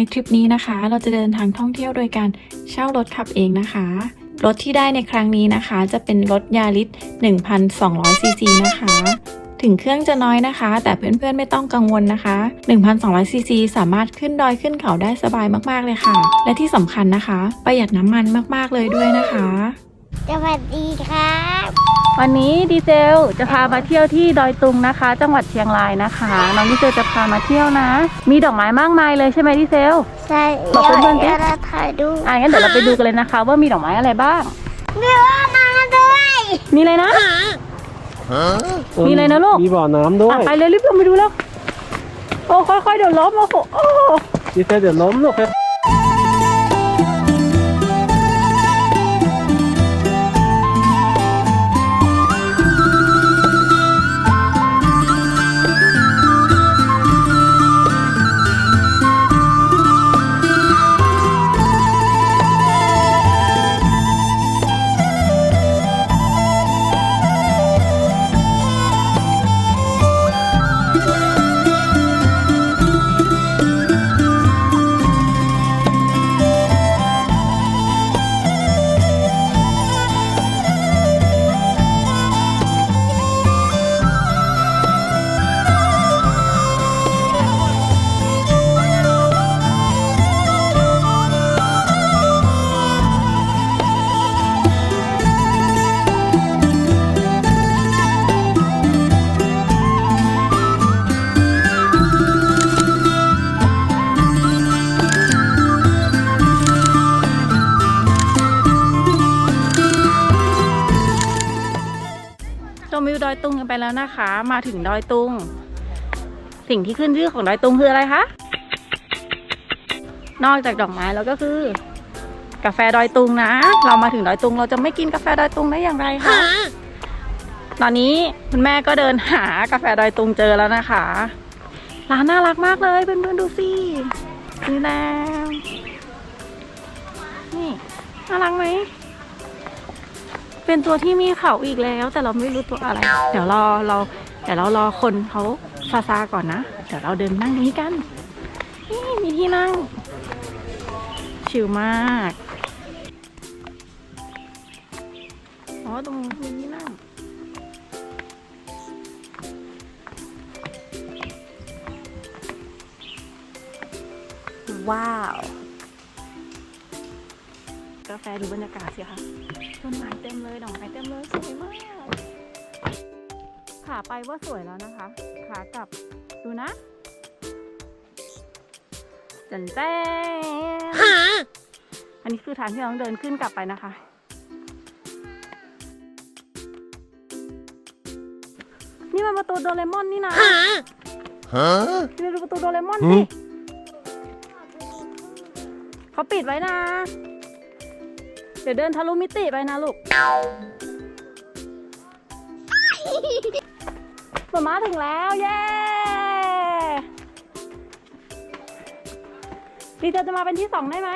ในทริปนี้นะคะ เราจะเดินทางท่องเที่ยวโดยการเช่ารถขับเองนะคะ รถที่ได้ในครั้งนี้นะคะ จะเป็นรถยาริส1,200ซีซีนะคะ ถึงเครื่องจะน้อยนะคะ แต่เพื่อนๆไม่ต้องกังวลนะคะ1,200ซีซีสามารถขึ้นดอยขึ้นเขาได้สบายมากๆเลยค่ะ และที่สำคัญนะคะ ประหยัดน้ำมันมากๆเลยด้วยนะคะ สวัสดีครับ วันนี้ดีเซลจะพามาเที่ยวที่ดอยตุงนะคะ จังหวัดเชียงรายนะคะน้องดีเซลจะพามาเที่ยวนะ มีดอกไม้มากมายเลยใช่ไหมดีเซลใช่บอกเพื่อนๆสิเดี๋ยวเราถ่ายดูอะงั้นเดี๋ยวเราไปดูกันเลยนะคะ ว่ามีดอกไม้อะไรบ้างเดี๋ยวมาด้วยมีอะไรนะมีอะไรนะลูกมีบ่อน้ำด้วยอะไปเลยรีบลงไปดูแล้วโอ้ค่อยๆเดี๋ยวล้มโอ้โหโอ้โหดีเซลเดี๋ยวล้มลูก อยตุงกันไปแล้วนะคะ มาถึงดอยตุง สิ่งที่ขึ้นชื่อของดอยตุงคืออะไรคะ นอกจากดอกไม้แล้วก็คือ กาแฟดอยตุงนะ เรามาถึงดอยตุง เราจะไม่กินกาแฟดอยตุงได้อย่างไรคะ ตอนนี้คุณแม่ก็เดินหากาแฟดอยตุงเจอแล้วนะคะ ร้านน่ารักมากเลยเพื่อนๆดูสินี่แล้วนี่น่ารักไหม เป็นตัวที่มีเขาอีกแล้ว แต่เราไม่รู้ตัวอะไร เดี๋ยวรอเราเดี๋ยวเรารอคนเขาซาซาก่อนนะ เดี๋ยวเราเดินนั่งตรงนี้กัน นี่มีที่นั่ง ชิลมากอ๋อตรงนี้มีที่นั่งว้าว แฟดูบรรยากาศสิคะต้นไม้เต็มเลยดอกไม้เต็มเลยสวยมากขาไปว่าสวยแล้วนะคะ ขากลับดูนะจันแจ้งอันนี้คือทางที่เราต้องเดินขึ้นกลับไปนะคะ นี่มันประตูโดเรมอนนี่นะนี่มันประตูโดเรมอนสิเขาปิดไว้นะ เดี๋ยวเดินทะลุมิติไปนะลูกมามาถึงแล้ว เย้ดีเจจะมาเป็นที่สองได้ไหม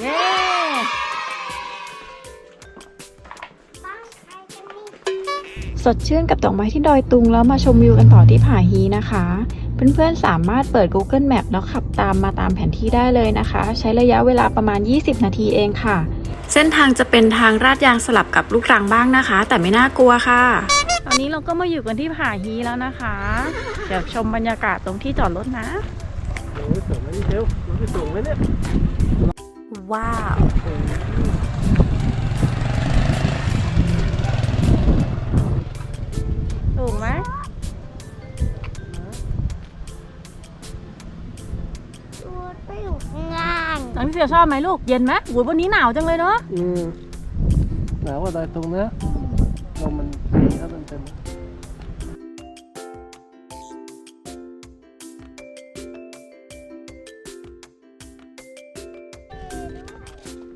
เย้สดชื่นกับดอกไม้ที่ดอยตุงแล้วมาชมวิวกันต่อที่ผาฮีนะคะ เพื่อนๆสามารถเปิด Google Map แล้วขับตามมาตามแผนที่ได้เลยนะคะ ใช้ระยะเวลาประมาณ 20 นาทีเองค่ะ เส้นทางจะเป็นทางลาดยางสลับกับลูกรังบ้างนะคะ แต่ไม่น่ากลัวค่ะ ตอนนี้เราก็มาอยู่กันที่ผาฮีแล้วนะคะ เดี๋ยวชมบรรยากาศตรงที่จอดรถนะโอ้ยสูงไหมดีเซลรู้สึกสูงไหมเนี่ย ว้าวถูกไหม ล่างน้องที่เสียชอบไหมลูก เย็นไหมอุ้ยวันนี้หนาวจังเลยเนาะ อืมหนาวกว่าดอยตุงนะลมมันตีเข้าเต็มๆ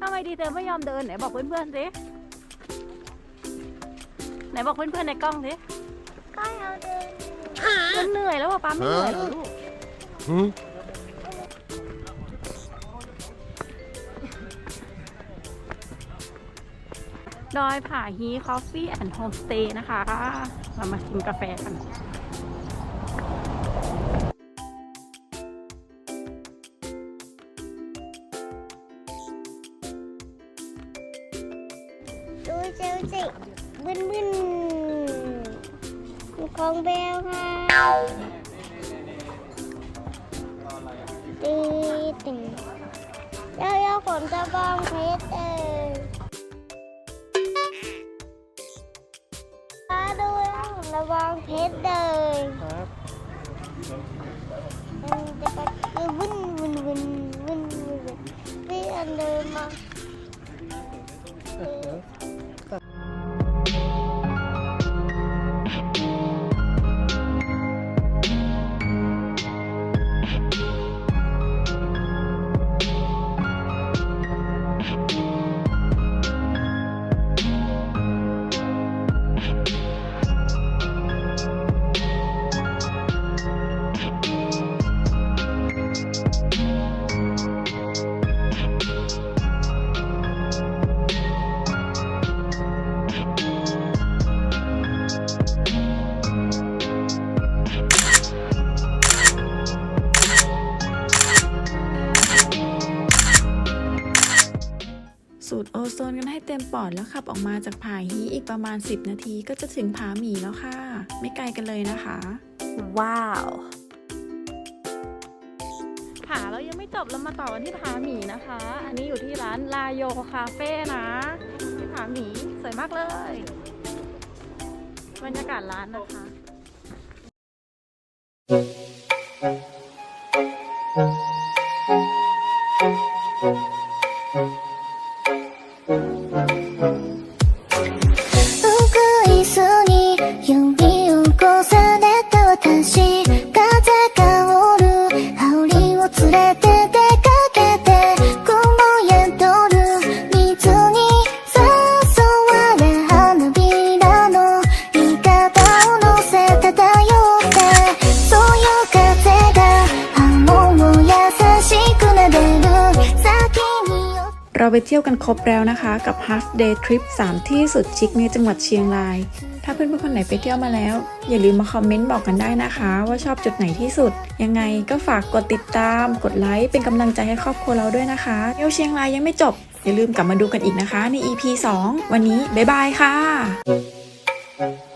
ทำไมดีเจไม่ยอมเดินไหนบอกเพื่อนๆสิ ไหนบอกเพื่อนๆในกล้องสิก็เราเดินมันเหนื่อยแล้วอะป้าไม่เหนื่อยเหรอลูก หืม ดอยผาฮีคอฟฟี่แอนด์โฮมสเตย์นะคะ เรามาชิมกาแฟกันดูเจ้าจิบึนบึนของเบลค่ะตีติงเย้าอผมจะบองเพชรเอง แล้วผมจะบองเพชรเลยครับมันจะไปคือวุ่นวุ่นวุ่นวุ่นวุ่นพี่อันเดินมา เต็มปอดแล้วขับออกมาจากผาฮีอีกประมาณ 10 นาทีก็จะถึงผาหมีแล้วค่ะ ไม่ไกลกันเลยนะคะ ว้าวผาเรายังไม่จบเรามาต่อกันที่ผาหมีนะคะ อันนี้อยู่ที่ร้านลาโยคาเฟ่นะที่ผาหมีสวยมากเลยบรรยากาศร้านนะคะ เราไปเที่ยวกันครบแล้วนะคะ กับ Half Day Trip 3 ที่สุดชิคในจังหวัดเชียงราย ถ้าเพื่อนๆคนไหนไปเที่ยวมาแล้ว อย่าลืมมาคอมเมนต์บอกกันได้นะคะ ว่าชอบจุดไหนที่สุด ยังไงก็ฝากกดติดตาม กดไลค์เป็นกำลังใจให้ครอบครัวเราด้วยนะคะเที่ยวเชียงรายยังไม่จบ อย่าลืมกลับมาดูกันอีกนะคะใน EP 2 วันนี้บ๊ายบายค่ะ